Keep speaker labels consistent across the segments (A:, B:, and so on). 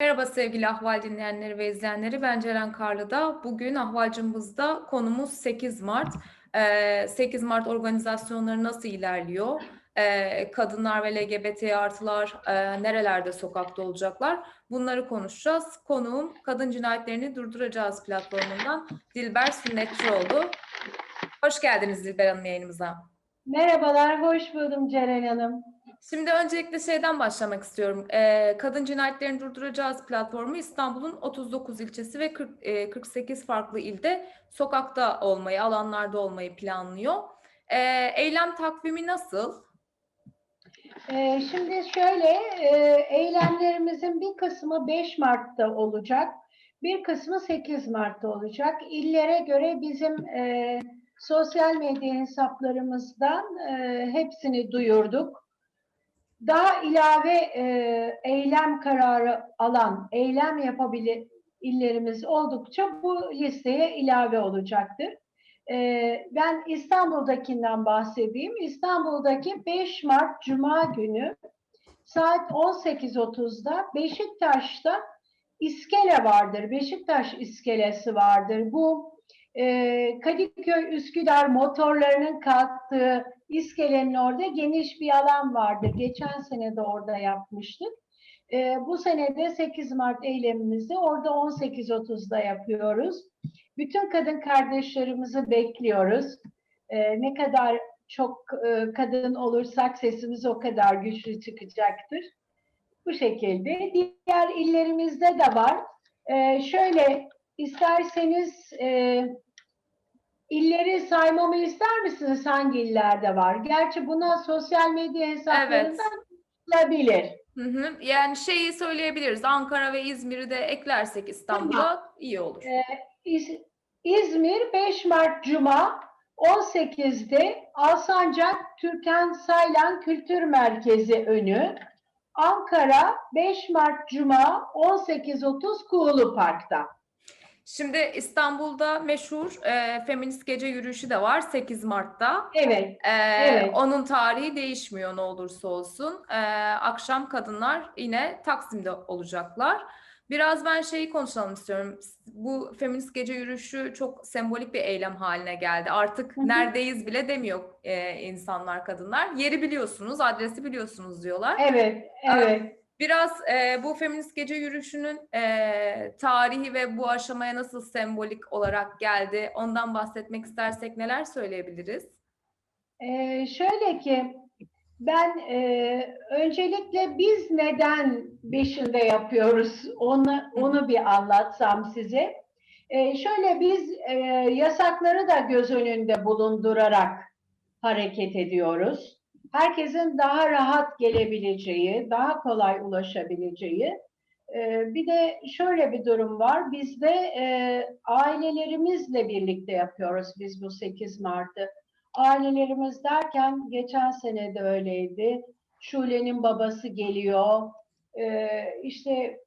A: Merhaba sevgili Ahval dinleyenleri ve izleyenleri. Ben Ceren Karlı'da. Bugün Ahvalcımızda konumuz 8 Mart. Ee, 8 Mart organizasyonları nasıl ilerliyor? Ee, kadınlar ve LGBT artılar e, nerelerde sokakta olacaklar? Bunları konuşacağız. Konuğum Kadın Cinayetlerini Durduracağız platformundan Dilber Sünnetçioğlu. Hoş geldiniz Dilber Hanım yayınımıza.
B: Merhabalar, hoş buldum Ceren Hanım.
A: Şimdi öncelikle şeyden başlamak istiyorum. Ee, Kadın Cinayetlerini Durduracağız platformu İstanbul'un 39 ilçesi ve 40, e, 48 farklı ilde sokakta olmayı, alanlarda olmayı planlıyor. Ee, eylem takvimi nasıl?
B: Ee, şimdi şöyle, e, eylemlerimizin bir kısmı 5 Mart'ta olacak, bir kısmı 8 Mart'ta olacak. İllere göre bizim e, sosyal medya hesaplarımızdan e, hepsini duyurduk. Daha ilave e, eylem kararı alan, eylem yapabilir illerimiz oldukça bu listeye ilave olacaktır. Ee, ben İstanbul'dakinden bahsedeyim. İstanbul'daki 5 Mart Cuma günü saat 18.30'da Beşiktaş'ta iskele vardır. Beşiktaş iskelesi vardır. Bu e, Kadıköy Üsküdar motorlarının kalktığı iskelenin orada geniş bir alan vardır. Geçen sene de orada yapmıştık. E, bu sene de 8 Mart eylemimizi orada 18.30'da yapıyoruz. Bütün kadın kardeşlerimizi bekliyoruz. Ee, ne kadar çok e, kadın olursak sesimiz o kadar güçlü çıkacaktır. Bu şekilde. Diğer illerimizde de var. Ee, şöyle isterseniz e, illeri saymamı ister misiniz hangi illerde var? Gerçi buna sosyal medya hesaplarından bulabilir.
A: Hı hı. Yani şeyi söyleyebiliriz. Ankara ve İzmir'i de eklersek İstanbul'a iyi olur.
B: İz- İzmir 5 Mart Cuma 18'de Alsancak Türkan Saylan Kültür Merkezi önü. Ankara 5 Mart Cuma 18.30 Kuğulu Park'ta.
A: Şimdi İstanbul'da meşhur e, feminist gece yürüyüşü de var 8 Mart'ta.
B: Evet,
A: Ee,
B: Evet.
A: Onun tarihi değişmiyor ne olursa olsun. Ee, akşam kadınlar yine Taksim'de olacaklar. Biraz ben şeyi konuşalım istiyorum. Bu feminist gece yürüyüşü çok sembolik bir eylem haline geldi. Artık neredeyiz bile demiyor e, insanlar, kadınlar. Yeri biliyorsunuz, adresi biliyorsunuz diyorlar.
B: evet, evet.
A: Biraz e, bu feminist gece yürüyüşünün e, tarihi ve bu aşamaya nasıl sembolik olarak geldi, ondan bahsetmek istersek neler söyleyebiliriz?
B: Ee, şöyle ki ben e, öncelikle biz neden beşinde yapıyoruz onu onu bir anlatsam size. Ee, şöyle biz e, yasakları da göz önünde bulundurarak hareket ediyoruz. Herkesin daha rahat gelebileceği, daha kolay ulaşabileceği. Ee, bir de şöyle bir durum var. Biz de e, ailelerimizle birlikte yapıyoruz biz bu 8 Mart'ı. Ailelerimiz derken geçen sene de öyleydi. Şule'nin babası geliyor. Ee, işte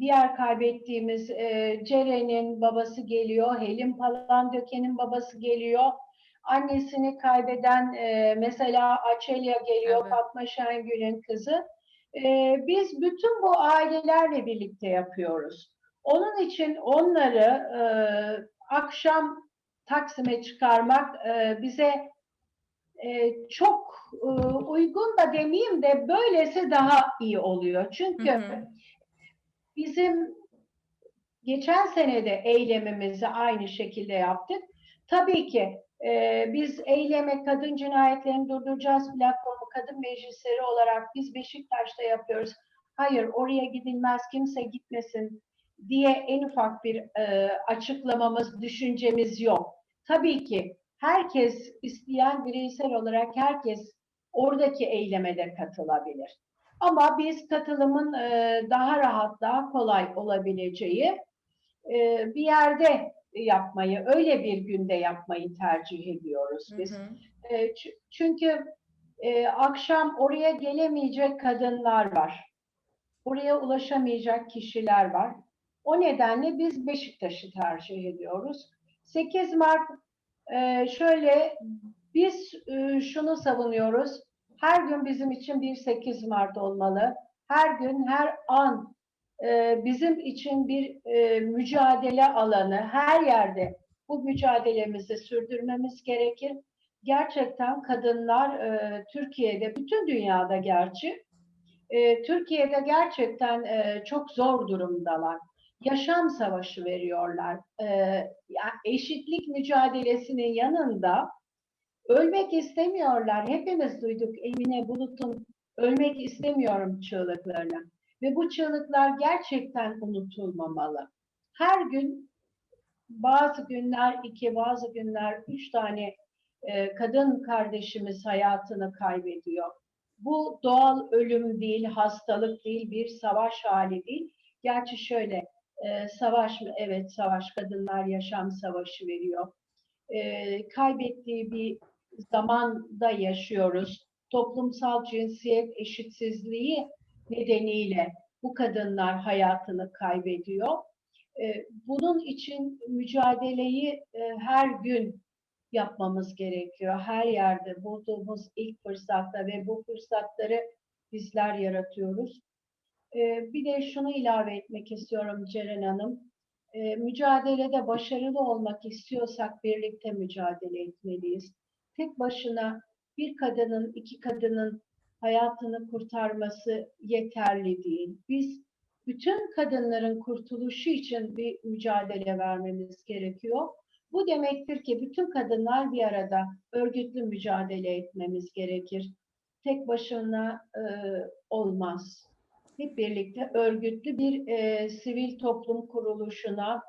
B: diğer kaybettiğimiz e, Ceren'in babası geliyor. Helin Palandöken'in babası geliyor. Annesini kaybeden e, mesela Açelya geliyor.
A: Evet.
B: Fatma Şengül'ün kızı. Ee, biz bütün bu ailelerle birlikte yapıyoruz. Onun için onları e, akşam Taksim'e çıkarmak e, bize e, çok e, uygun da demeyeyim de böylesi daha iyi oluyor. Çünkü
A: Hı hı.
B: bizim geçen sene de eylemimizi aynı şekilde yaptık. Tabii ki e, biz eyleme kadın cinayetlerini durduracağız platformu kadın meclisleri olarak biz Beşiktaş'ta yapıyoruz. Hayır oraya gidilmez kimse gitmesin diye en ufak bir e, açıklamamız, düşüncemiz yok. Tabii ki herkes isteyen bireysel olarak herkes oradaki eyleme de katılabilir. Ama biz katılımın e, daha rahat, daha kolay olabileceği e, bir yerde yapmayı, öyle bir günde yapmayı tercih ediyoruz
A: Hı
B: biz.
A: hı.
B: E, ç- çünkü e, akşam oraya gelemeyecek kadınlar var. Oraya ulaşamayacak kişiler var. O nedenle biz Beşiktaş'ı tercih ediyoruz. 8 Mart e, şöyle biz e, şunu savunuyoruz. Her gün bizim için bir 8 Mart olmalı. Her gün, her an e, bizim için bir e, mücadele alanı. Her yerde bu mücadelemizi sürdürmemiz gerekir. Gerçekten kadınlar e, Türkiye'de, bütün dünyada gerçi, e, Türkiye'de gerçekten çok zor durumdalar. Yaşam savaşı veriyorlar. Eşitlik mücadelesinin yanında ölmek istemiyorlar. Hepimiz duyduk Emine Bulut'un ölmek istemiyorum çığlıklarını. Ve bu çığlıklar gerçekten unutulmamalı. Her gün bazı günler iki, bazı günler üç tane e, kadın kardeşimiz hayatını kaybediyor. Bu doğal ölüm değil, hastalık değil, bir savaş hali değil. Gerçi şöyle, e, savaş mı? Evet, savaş. Kadınlar yaşam savaşı veriyor. E, kaybettiği bir zamanda yaşıyoruz. Toplumsal cinsiyet eşitsizliği nedeniyle bu kadınlar hayatını kaybediyor. E, Bunun için mücadeleyi e, her gün yapmamız gerekiyor. Her yerde bulduğumuz ilk fırsatta ve bu fırsatları bizler yaratıyoruz. E, Bir de şunu ilave etmek istiyorum Ceren Hanım. E, Mücadelede başarılı olmak istiyorsak birlikte mücadele etmeliyiz. Tek başına bir kadının, iki kadının hayatını kurtarması yeterli değil. Biz bütün kadınların kurtuluşu için bir mücadele vermemiz gerekiyor. Bu demektir ki bütün kadınlar bir arada örgütlü mücadele etmemiz gerekir. Tek başına e, olmaz. Hep birlikte örgütlü bir e, sivil toplum kuruluşuna,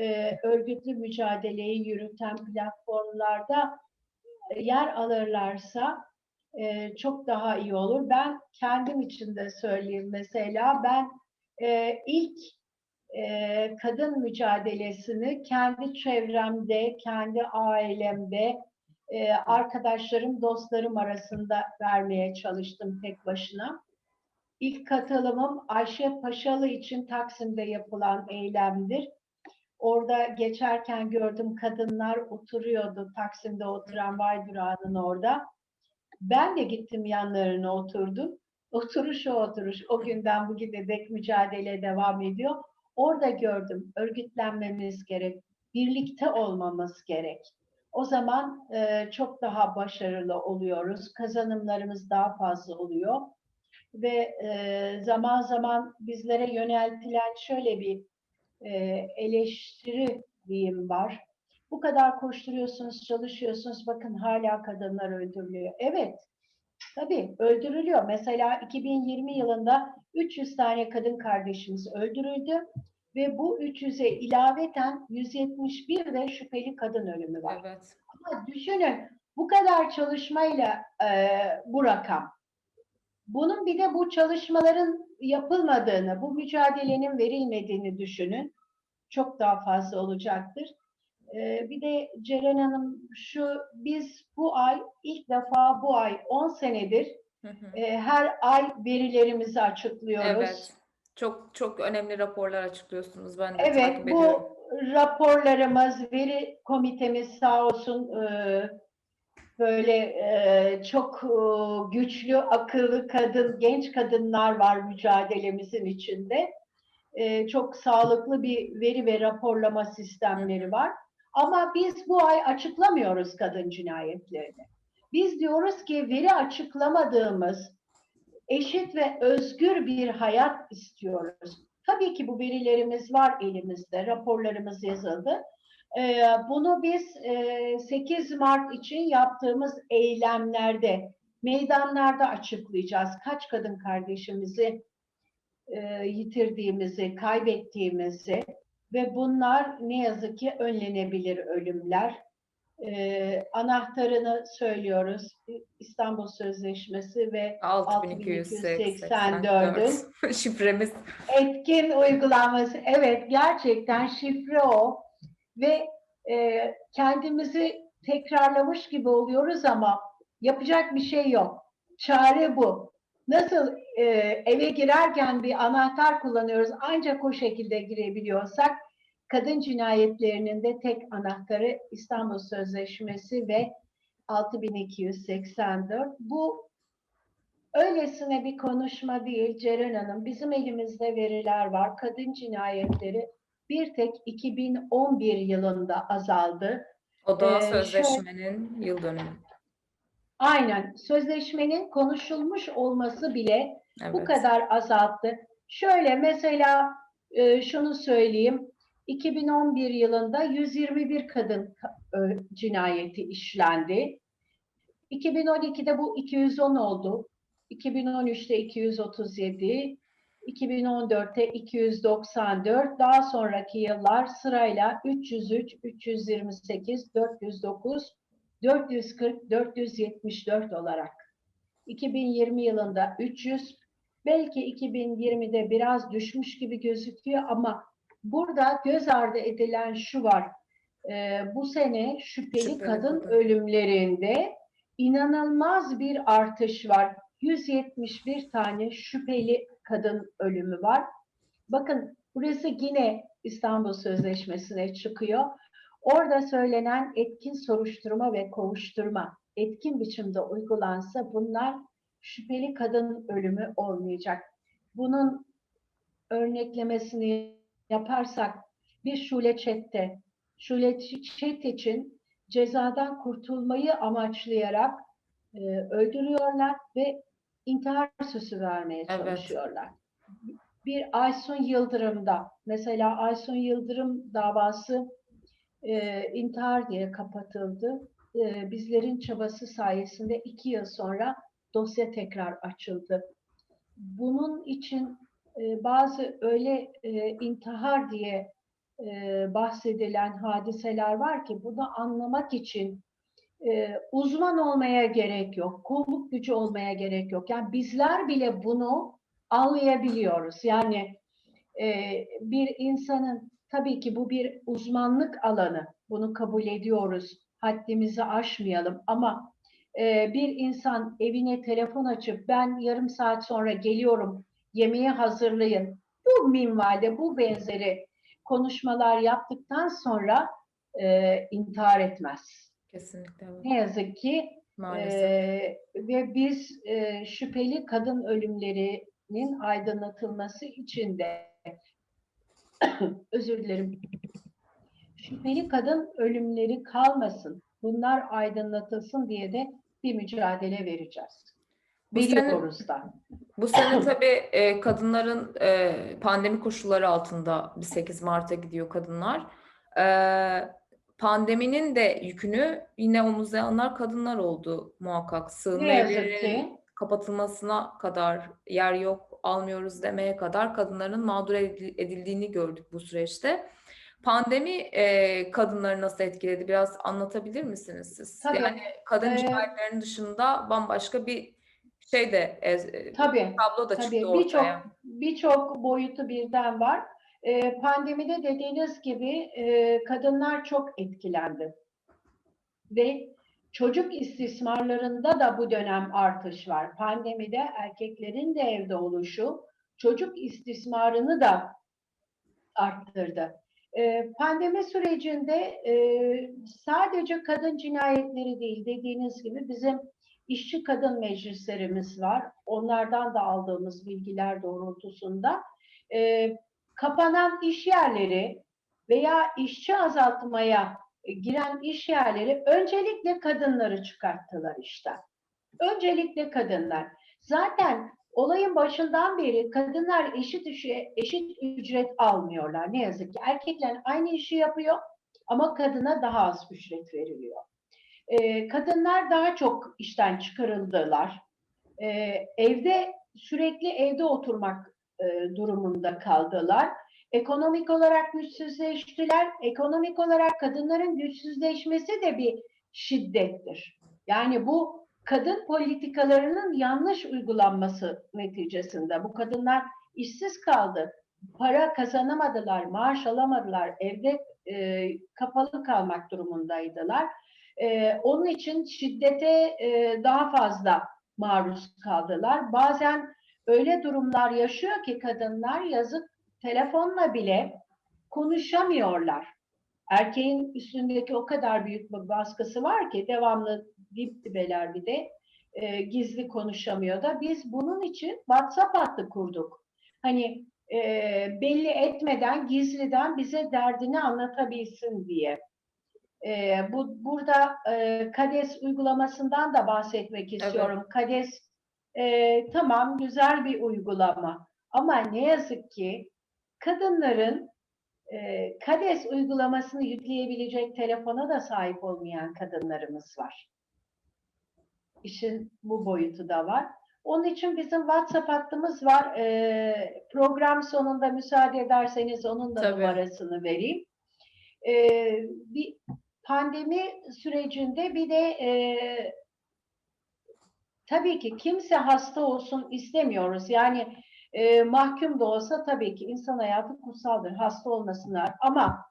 B: e, örgütlü mücadeleyi yürüten platformlarda yer alırlarsa e, çok daha iyi olur. Ben kendim için de söyleyeyim mesela ben e, ilk e, kadın mücadelesini kendi çevremde, kendi ailemde, e, arkadaşlarım, dostlarım arasında vermeye çalıştım tek başına. İlk katılımım Ayşe Paşalı için Taksim'de yapılan eylemdir. Orada geçerken gördüm kadınlar oturuyordu Taksim'de oturan Vay Durağı'nın orada. Ben de gittim yanlarına oturdum. Oturuş o oturuş. O günden bugüne dek mücadele devam ediyor. Orada gördüm örgütlenmemiz gerek, birlikte olmamız gerek. O zaman e, çok daha başarılı oluyoruz. Kazanımlarımız daha fazla oluyor. Ve e, zaman zaman bizlere yöneltilen şöyle bir e, eleştiri diyeyim var. Bu kadar koşturuyorsunuz, çalışıyorsunuz, bakın hala kadınlar öldürülüyor. Evet, tabii öldürülüyor. Mesela 2020 yılında 300 tane kadın kardeşimiz öldürüldü ve bu 300'e ilaveten 171 de şüpheli kadın ölümü var.
A: Evet.
B: Ama düşünün bu kadar çalışmayla e, bu rakam. Bunun bir de bu çalışmaların yapılmadığını, bu mücadelenin verilmediğini düşünün. Çok daha fazla olacaktır. E, bir de Ceren Hanım şu biz bu ay ilk defa bu ay 10 senedir
A: Hı hı.
B: e, her ay verilerimizi açıklıyoruz.
A: Evet. Çok çok önemli raporlar açıklıyorsunuz. Ben de
B: Evet,
A: takip ediyorum.
B: bu raporlarımız, veri komitemiz sağ olsun e, böyle e, çok e, güçlü, akıllı kadın, genç kadınlar var mücadelemizin içinde. E, Çok sağlıklı bir veri ve raporlama sistemleri var. Ama biz bu ay açıklamıyoruz kadın cinayetlerini. Biz diyoruz ki veri açıklamadığımız eşit ve özgür bir hayat istiyoruz. Tabii ki bu verilerimiz var elimizde, raporlarımız yazıldı. Ee, bunu biz e, 8 Mart için yaptığımız eylemlerde, meydanlarda açıklayacağız. Kaç kadın kardeşimizi e, yitirdiğimizi, kaybettiğimizi ve bunlar ne yazık ki önlenebilir ölümler. Ee, anahtarını söylüyoruz. İstanbul Sözleşmesi ve
A: 6284 şifremiz.
B: etkin uygulanması. Evet, gerçekten şifre o. Ve e, kendimizi tekrarlamış gibi oluyoruz ama yapacak bir şey yok. Çare bu. Nasıl e, eve girerken bir anahtar kullanıyoruz ancak o şekilde girebiliyorsak kadın cinayetlerinin de tek anahtarı İstanbul Sözleşmesi ve 6284. Bu öylesine bir konuşma değil Ceren Hanım. Bizim elimizde veriler var. Kadın cinayetleri bir tek 2011 yılında azaldı.
A: O da
B: Ee,
A: sözleşmenin yıl dönümü.
B: Aynen sözleşmenin konuşulmuş olması bile bu
A: Evet.
B: kadar azalttı. Şöyle mesela e, şunu söyleyeyim. 2011 yılında 121 kadın ka- e, cinayeti işlendi. 2012'de bu 210 oldu. 2013'te 237, 2014'te 294, daha sonraki yıllar sırayla 303, 328, 409, 440, 474 olarak. 2020 yılında 300, belki 2020'de biraz düşmüş gibi gözüküyor ama burada göz ardı edilen şu var. Ee, bu sene şüpheli,
A: Şüpheli
B: kadın
A: kadın.
B: ölümlerinde inanılmaz bir artış var. 171 tane şüpheli kadın ölümü var. Bakın burası yine İstanbul Sözleşmesi'ne çıkıyor. Orada söylenen etkin soruşturma ve kovuşturma etkin biçimde uygulansa bunlar şüpheli kadın ölümü olmayacak. Bunun örneklemesini yaparsak bir Şule Çet'te, Şule Çet için cezadan kurtulmayı amaçlayarak e, öldürüyorlar ve intihar süsü vermeye
A: Evet.
B: çalışıyorlar. Bir Aysun Yıldırım'da, mesela Aysun Yıldırım davası e, intihar diye kapatıldı. E, bizlerin çabası sayesinde iki yıl sonra dosya tekrar açıldı. Bunun için e, bazı öyle e, intihar diye e, bahsedilen hadiseler var ki bunu anlamak için e, uzman olmaya gerek yok, kolluk gücü olmaya gerek yok. Yani bizler bile bunu anlayabiliyoruz. Yani e, bir insanın tabii ki bu bir uzmanlık alanı, bunu kabul ediyoruz. Haddimizi aşmayalım ama e, bir insan evine telefon açıp ben yarım saat sonra geliyorum, yemeği hazırlayın. Bu minvalde, bu benzeri konuşmalar yaptıktan sonra e, intihar etmez.
A: Kesinlikle.
B: Ne yazık ki
A: Maalesef.
B: ee, ve biz e, şüpheli kadın ölümlerinin aydınlatılması için de özür dilerim. Şüpheli kadın ölümleri kalmasın. Bunlar aydınlatılsın diye de bir mücadele vereceğiz.
A: Bu sene-
B: Veriyoruz da.
A: Bu sene tabii e, kadınların e, pandemi koşulları altında bir 8 Mart'a gidiyor kadınlar. E, pandeminin de yükünü yine omuzlayanlar kadınlar oldu muhakkak. Sığınma evlerinin kapatılmasına kadar yer yok, almıyoruz demeye kadar kadınların mağdur edil- edildiğini gördük bu süreçte. Pandemi e, kadınları nasıl etkiledi? Biraz anlatabilir misiniz siz?
B: Tabii.
A: Yani kadın
B: Ee,
A: cinayetlerinin dışında bambaşka bir şey de e, e,
B: Tabii.
A: tablo da
B: Tabii
A: çıktı
B: birçok
A: ortaya.
B: birçok boyutu birden var. Ee, pandemide dediğiniz gibi e, kadınlar çok etkilendi. Ve çocuk istismarlarında da bu dönem artış var. Pandemide erkeklerin de evde oluşu çocuk istismarını da arttırdı. Ee, pandemi sürecinde e, sadece kadın cinayetleri değil dediğiniz gibi bizim işçi kadın meclislerimiz var. Onlardan da aldığımız bilgiler doğrultusunda e, kapanan iş yerleri veya işçi azaltmaya giren iş yerleri öncelikle kadınları çıkarttılar işten. Öncelikle kadınlar. Zaten olayın başından beri kadınlar eşit işe, eşit ücret almıyorlar. Ne yazık ki erkekler aynı işi yapıyor ama kadına daha az ücret veriliyor. Ee, kadınlar daha çok işten çıkarıldılar. Ee, evde sürekli evde oturmak e, durumunda kaldılar. Ekonomik olarak güçsüzleştiler. Ekonomik olarak kadınların güçsüzleşmesi de bir şiddettir. Yani bu kadın politikalarının yanlış uygulanması neticesinde bu kadınlar işsiz kaldı. Para kazanamadılar, maaş alamadılar, evde e, kapalı kalmak durumundaydılar. E, onun için şiddete e, daha fazla maruz kaldılar. Bazen öyle durumlar yaşıyor ki kadınlar yazık telefonla bile konuşamıyorlar. Erkeğin üstündeki o kadar büyük bir baskısı var ki devamlı dip dibeler bir de e, gizli konuşamıyor da biz bunun için WhatsApp hattı kurduk. Hani e, belli etmeden gizliden bize derdini anlatabilsin diye. E, bu burada e, KADES uygulamasından da bahsetmek istiyorum. KADES e, tamam güzel bir uygulama ama ne yazık ki kadınların e, KADES uygulamasını yükleyebilecek telefona da sahip olmayan kadınlarımız var. İşin bu boyutu da var. Onun için bizim WhatsApp hattımız var. E, program sonunda müsaade ederseniz onun da
A: Tabii.
B: numarasını vereyim. E, bir pandemi sürecinde bir de e, tabii ki kimse hasta olsun istemiyoruz. Yani e, mahkum da olsa tabii ki insan hayatı kutsaldır. Hasta olmasınlar. Ama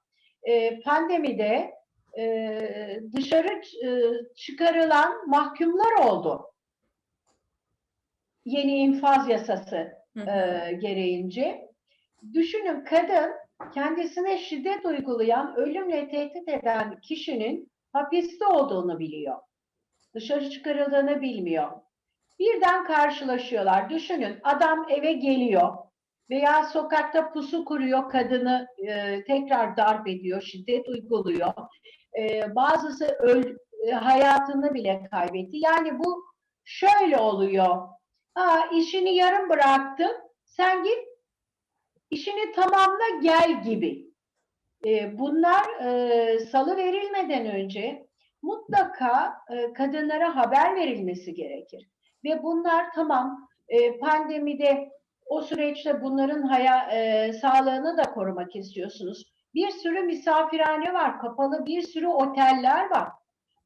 B: e, pandemide e, dışarı e, çıkarılan mahkumlar oldu. Yeni infaz yasası e, gereğince. Düşünün kadın kendisine şiddet uygulayan, ölümle tehdit eden kişinin hapiste olduğunu biliyor. Dışarı çıkarıldığını bilmiyor. Birden karşılaşıyorlar. Düşünün adam eve geliyor veya sokakta pusu kuruyor, kadını e, tekrar darp ediyor, şiddet uyguluyor. E, bazısı öl, e, hayatını bile kaybetti. Yani bu şöyle oluyor. Aa, işini yarım bıraktın, sen git işini tamamla gel gibi. E, bunlar e, salı verilmeden önce mutlaka e, kadınlara haber verilmesi gerekir. Ve bunlar tamam e, pandemide o süreçte bunların haya, e, sağlığını da korumak istiyorsunuz. Bir sürü misafirhane var, kapalı bir sürü oteller var.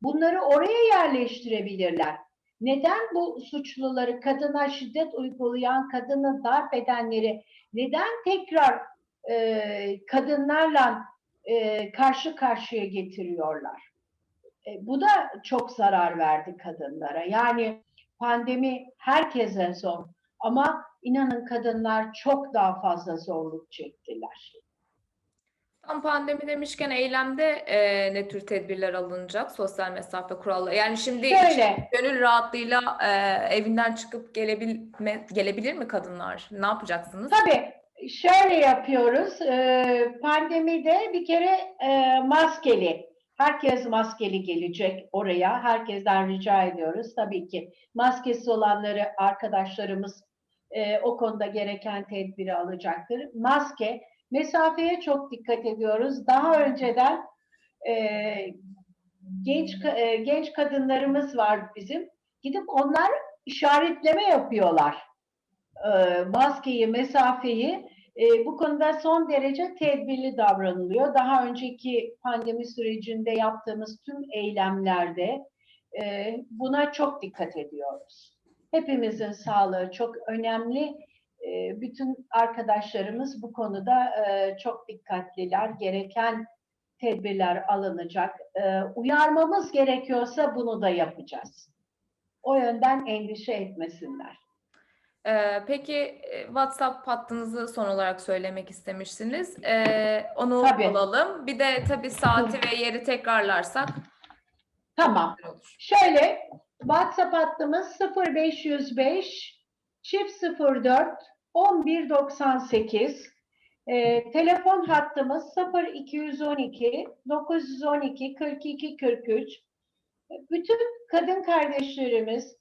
B: Bunları oraya yerleştirebilirler. Neden bu suçluları, kadına şiddet uygulayan, kadını darp edenleri neden tekrar e, kadınlarla e, karşı karşıya getiriyorlar? E, bu da çok zarar verdi kadınlara. Yani pandemi herkese zor ama inanın kadınlar çok daha fazla zorluk çektiler.
A: Tam pandemi demişken eylemde e, ne tür tedbirler alınacak? Sosyal mesafe kuralları. Yani şimdi
B: Şöyle,
A: gönül rahatlığıyla e, evinden çıkıp gelebilme, gelebilir mi kadınlar? Ne yapacaksınız?
B: tabii şöyle yapıyoruz. E, pandemide bir kere e, maskeli, herkes maskeli gelecek oraya. Herkesten rica ediyoruz. Tabii ki maskesi olanları arkadaşlarımız e, o konuda gereken tedbiri alacaktır. Maske, mesafeye çok dikkat ediyoruz. Daha önceden e, genç e, genç kadınlarımız var bizim. Gidip onlar işaretleme yapıyorlar. E, maskeyi, mesafeyi. E, bu konuda son derece tedbirli davranılıyor. Daha önceki pandemi sürecinde yaptığımız tüm eylemlerde e, buna çok dikkat ediyoruz. Hepimizin sağlığı çok önemli. E, bütün arkadaşlarımız bu konuda e, çok dikkatliler. Gereken tedbirler alınacak. E, uyarmamız gerekiyorsa bunu da yapacağız. O yönden endişe etmesinler.
A: E, peki e, WhatsApp hattınızı son olarak söylemek istemiştiniz. E, onu
B: Tabii.
A: alalım. Bir de tabii saati ve yeri tekrarlarsak
B: Tamam. Şöyle WhatsApp hattımız 0505 çift 04 1198 Ee, telefon hattımız 0212 912 42 43 bütün kadın kardeşlerimiz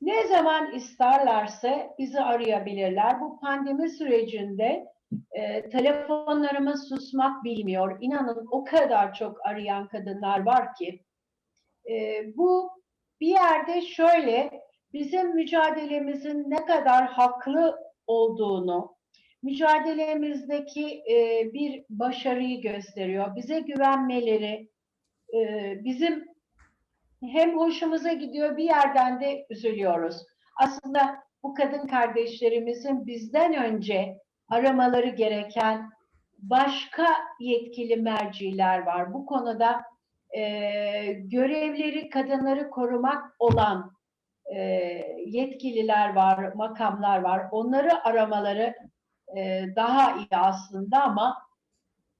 B: ne zaman isterlerse bizi arayabilirler. Bu pandemi sürecinde e, telefonlarımız susmak bilmiyor. İnanın o kadar çok arayan kadınlar var ki e, bu bir yerde şöyle bizim mücadelemizin ne kadar haklı olduğunu, mücadelemizdeki e, bir başarıyı gösteriyor. Bize güvenmeleri, e, bizim hem hoşumuza gidiyor bir yerden de üzülüyoruz. Aslında bu kadın kardeşlerimizin bizden önce aramaları gereken başka yetkili merciler var. Bu konuda e, görevleri kadınları korumak olan e, yetkililer var, makamlar var. Onları aramaları e, daha iyi aslında ama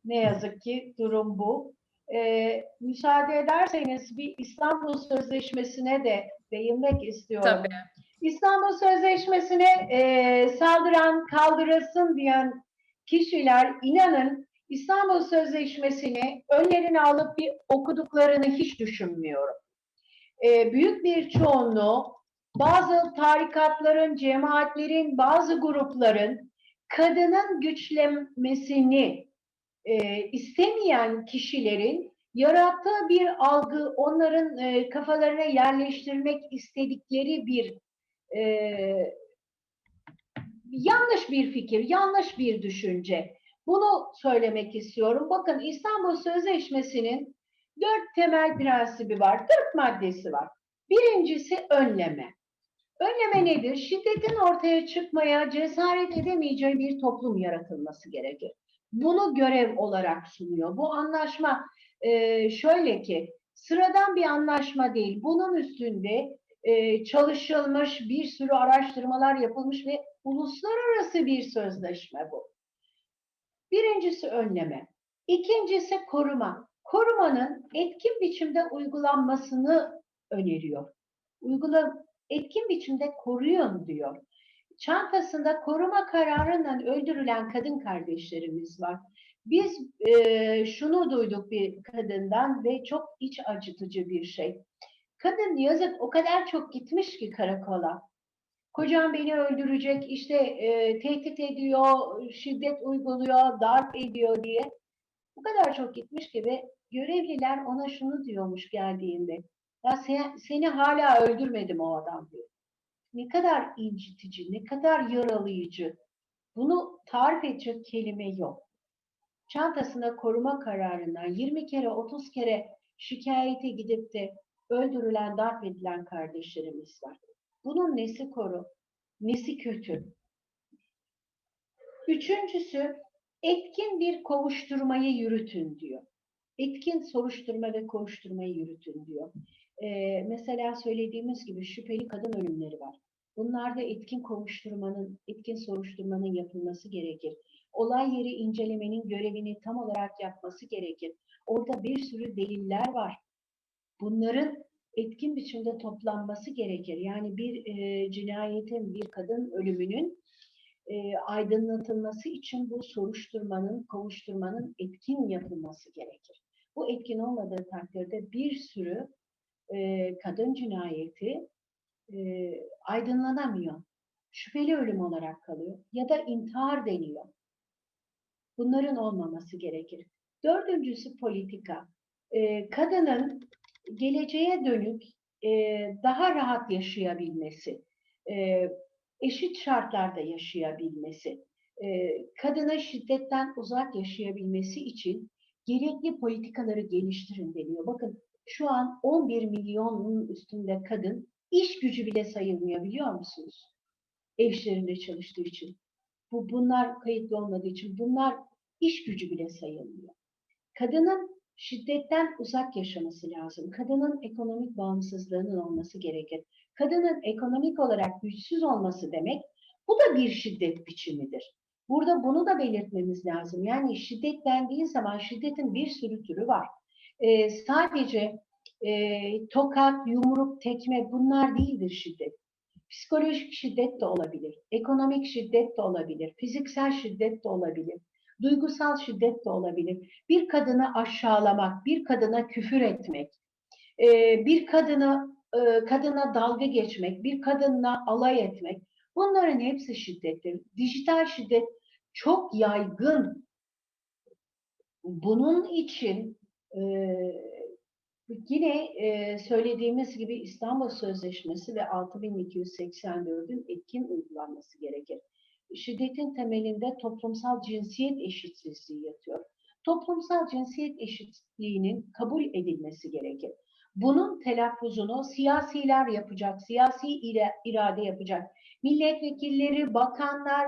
B: ne yazık ki durum bu. E, müsaade ederseniz bir İstanbul Sözleşmesi'ne de değinmek istiyorum.
A: Tabii.
B: İstanbul Sözleşmesi'ne e, saldıran, kaldırılsın diyen kişiler inanın İstanbul Sözleşmesi'ni önlerine alıp bir okuduklarını hiç düşünmüyorum. E, büyük bir çoğunluğu bazı tarikatların, cemaatlerin, bazı grupların kadının güçlenmesini e, istemeyen kişilerin yarattığı bir algı, onların e, kafalarına yerleştirmek istedikleri bir e, yanlış bir fikir, yanlış bir düşünce. Bunu söylemek istiyorum. Bakın İstanbul Sözleşmesi'nin dört temel prensibi var, dört maddesi var. Birincisi önleme. Önleme nedir? Şiddetin ortaya çıkmaya cesaret edemeyeceği bir toplum yaratılması gerekir. Bunu görev olarak sunuyor. Bu anlaşma e, şöyle ki sıradan bir anlaşma değil. Bunun üstünde e, çalışılmış bir sürü araştırmalar yapılmış ve uluslararası bir sözleşme bu. Birincisi önleme. İkincisi koruma. Korumanın etkin biçimde uygulanmasını öneriyor. Uygula, etkin biçimde koruyun diyor. Çantasında koruma kararından öldürülen kadın kardeşlerimiz var. Biz e, şunu duyduk bir kadından ve çok iç acıtıcı bir şey. Kadın yazık o kadar çok gitmiş ki karakola. Kocam beni öldürecek, işte e, tehdit ediyor, şiddet uyguluyor, darp ediyor diye. Bu kadar çok gitmiş ve görevliler ona şunu diyormuş geldiğinde. Ya sen, seni hala öldürmedim o adam diyor. Ne kadar incitici, ne kadar yaralayıcı. Bunu tarif edecek kelime yok. Çantasında koruma kararından 20 kere 30 kere şikayete gidip de öldürülen, darp edilen kardeşlerimiz var. Bunun nesi koru, nesi kötü? Üçüncüsü, etkin bir kovuşturmayı yürütün diyor. Etkin soruşturma ve kovuşturmayı yürütün diyor. Ee, mesela söylediğimiz gibi şüpheli kadın ölümleri var. Bunlarda etkin kovuşturmanın, etkin soruşturmanın yapılması gerekir. Olay yeri incelemenin görevini tam olarak yapması gerekir. Orada bir sürü deliller var. Bunların etkin biçimde toplanması gerekir. Yani bir e, cinayetin, bir kadın ölümünün e, aydınlatılması için bu soruşturmanın, kovuşturmanın etkin yapılması gerekir. Bu etkin olmadığı takdirde bir sürü e, kadın cinayeti e, aydınlanamıyor. Şüpheli ölüm olarak kalıyor ya da intihar deniyor. Bunların olmaması gerekir. Dördüncüsü politika. E, kadının geleceğe dönük e, daha rahat yaşayabilmesi, e, eşit şartlarda yaşayabilmesi, e, kadına şiddetten uzak yaşayabilmesi için gerekli politikaları geliştirin deniyor. Bakın şu an 11 milyonun üstünde kadın iş gücü bile sayılmıyor biliyor musunuz? Eşlerinde çalıştığı için. Bu bunlar kayıtlı olmadığı için bunlar iş gücü bile sayılmıyor. Kadının şiddetten uzak yaşaması lazım. Kadının ekonomik bağımsızlığının olması gerekir. Kadının ekonomik olarak güçsüz olması demek bu da bir şiddet biçimidir. Burada bunu da belirtmemiz lazım. Yani şiddet dendiği zaman şiddetin bir sürü türü var. Ee, sadece e, tokat, yumruk, tekme bunlar değildir şiddet. Psikolojik şiddet de olabilir, ekonomik şiddet de olabilir, fiziksel şiddet de olabilir, duygusal şiddet de olabilir. Bir kadını aşağılamak, bir kadına küfür etmek, e, bir kadına e, kadına dalga geçmek, bir kadınla alay etmek bunların hepsi şiddettir. Dijital şiddet çok yaygın. Bunun için e, Yine e, söylediğimiz gibi İstanbul Sözleşmesi ve 6284'ün etkin uygulanması gerekir. Şiddetin temelinde toplumsal cinsiyet eşitsizliği yatıyor. Toplumsal cinsiyet eşitliğinin kabul edilmesi gerekir. Bunun telaffuzunu siyasiler yapacak, siyasi irade yapacak. Milletvekilleri, bakanlar,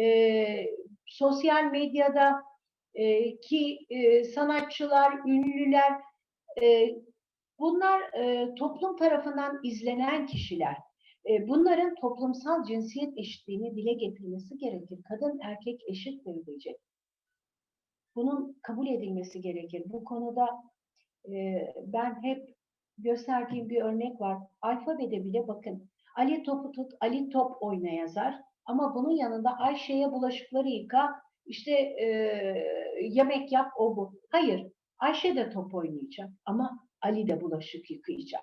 B: e, sosyal medyada e, ki e, sanatçılar, ünlüler e, bunlar e, toplum tarafından izlenen kişiler. E, bunların toplumsal cinsiyet eşitliğini dile getirmesi gerekir. Kadın erkek eşittir diyecek. Bunun kabul edilmesi gerekir. Bu konuda e, ben hep gösterdiğim bir örnek var. Alfabede bile bakın. Ali topu tut, Ali top oyna yazar. Ama bunun yanında Ayşe'ye bulaşıkları yıka, işte e, yemek yap o bu. Hayır, Ayşe de top oynayacak ama Ali de bulaşık yıkayacak.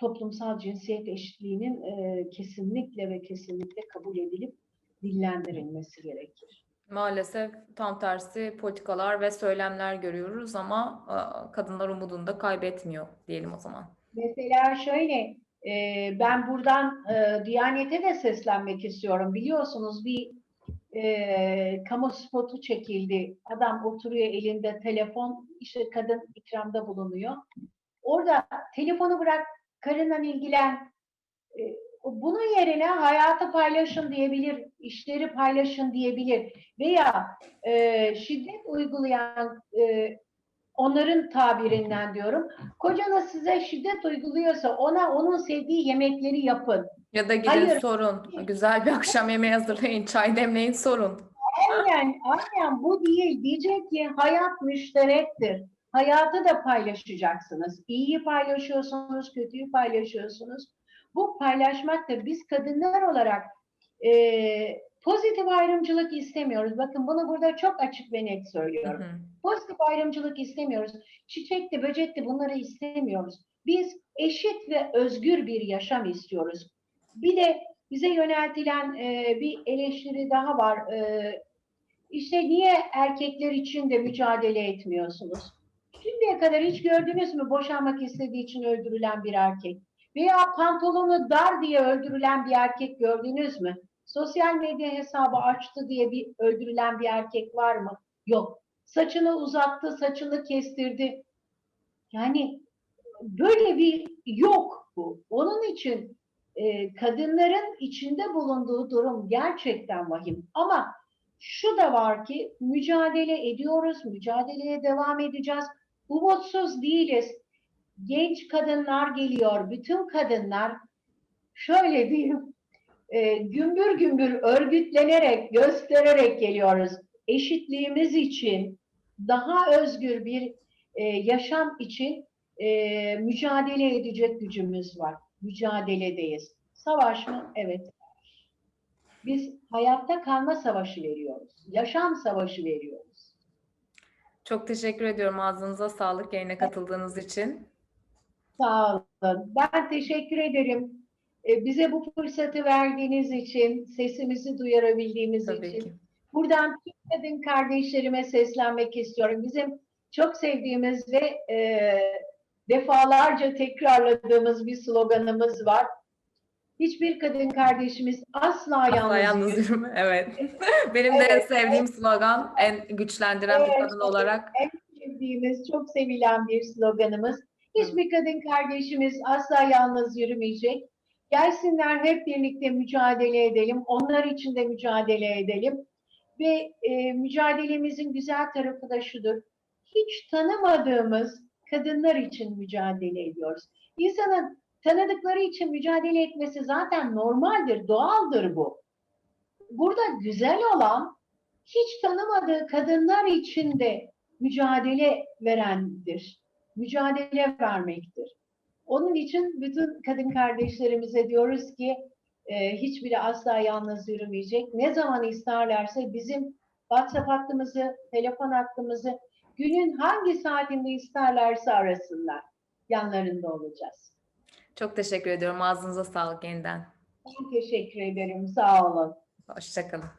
B: Toplumsal cinsiyet eşitliğinin e, kesinlikle ve kesinlikle kabul edilip dillendirilmesi gerekir.
A: Maalesef tam tersi politikalar ve söylemler görüyoruz ama e, kadınlar umudunu da kaybetmiyor diyelim o zaman.
B: Mesela şöyle, e, ben buradan e, Diyanet'e de seslenmek istiyorum. Biliyorsunuz bir e, kamu spotu çekildi. Adam oturuyor elinde telefon, işte kadın ikramda bulunuyor. Orada telefonu bırak, karından ilgilen. E, bunun yerine hayatı paylaşın diyebilir, işleri paylaşın diyebilir. Veya e, şiddet uygulayan, e, onların tabirinden diyorum, kocanız size şiddet uyguluyorsa ona onun sevdiği yemekleri yapın.
A: Ya da gidin
B: Hayır.
A: sorun. Güzel bir akşam yemeği hazırlayın, çay demleyin sorun.
B: Aynen, aynen bu değil. Diyecek ki hayat müşterektir. Hayatı da paylaşacaksınız. İyiyi paylaşıyorsunuz, kötüyü paylaşıyorsunuz. Bu paylaşmaktır. Biz kadınlar olarak e, pozitif ayrımcılık istemiyoruz. Bakın bunu burada çok açık ve net
A: Hı
B: söylüyorum.
A: hı.
B: Pozitif ayrımcılık istemiyoruz. Çiçekti, böcekti bunları istemiyoruz. Biz eşit ve özgür bir yaşam istiyoruz. Bir de bize yöneltilen e, bir eleştiri daha var. E, işte niye erkekler için de mücadele etmiyorsunuz? Şimdiye kadar hiç gördünüz mü boşanmak istediği için öldürülen bir erkek? Veya pantolonu dar diye öldürülen bir erkek gördünüz mü? Sosyal medya hesabı açtı diye bir öldürülen bir erkek var mı? Yok. Saçını uzattı, saçını kestirdi. Yani böyle bir yok bu. Onun için e, kadınların içinde bulunduğu durum gerçekten vahim. Ama şu da var ki mücadele ediyoruz, mücadeleye devam edeceğiz. Umutsuz değiliz. Genç kadınlar geliyor, bütün kadınlar şöyle diyeyim, e, gümbür gümbür örgütlenerek, göstererek geliyoruz. Eşitliğimiz için, daha özgür bir e, yaşam için e, mücadele edecek gücümüz var. Mücadeledeyiz. Savaş mı? Evet. Biz hayatta kalma savaşı veriyoruz. Yaşam savaşı veriyoruz.
A: Çok teşekkür ediyorum ağzınıza sağlık yayına katıldığınız için.
B: Sağ olun. Ben teşekkür ederim. E, Bize bu fırsatı verdiğiniz için, sesimizi duyurabildiğimiz
A: Tabii
B: için.
A: ki.
B: Buradan tüm kadın kardeşlerime seslenmek istiyorum. Bizim çok sevdiğimiz ve e, defalarca tekrarladığımız bir sloganımız var. Hiçbir kadın kardeşimiz asla,
A: Asla
B: yalnız,
A: yalnız yürüme. Evet. Benim de en
B: Evet,
A: sevdiğim slogan, en güçlendiren bir
B: Evet,
A: kadın olarak.
B: En sevdiğimiz, çok sevilen bir sloganımız. Hiçbir kadın kardeşimiz asla yalnız yürümeyecek. Gelsinler hep birlikte mücadele edelim. Onlar için de mücadele edelim. Ve e, mücadelemizin güzel tarafı da şudur. Hiç tanımadığımız kadınlar için mücadele ediyoruz. İnsanın tanıdıkları için mücadele etmesi zaten normaldir, doğaldır bu. Burada güzel olan hiç tanımadığı kadınlar için de mücadele verendir. Mücadele vermektir. Onun için bütün kadın kardeşlerimize diyoruz ki e, hiçbiri asla yalnız yürümeyecek. Ne zaman isterlerse bizim WhatsApp hattımızı, telefon hattımızı günün hangi saatinde isterlerse arasınlar. Yanlarında olacağız.
A: Çok teşekkür ediyorum. Ağzınıza sağlık yeniden.
B: Ben teşekkür ederim. Sağ olun.
A: Hoşçakalın.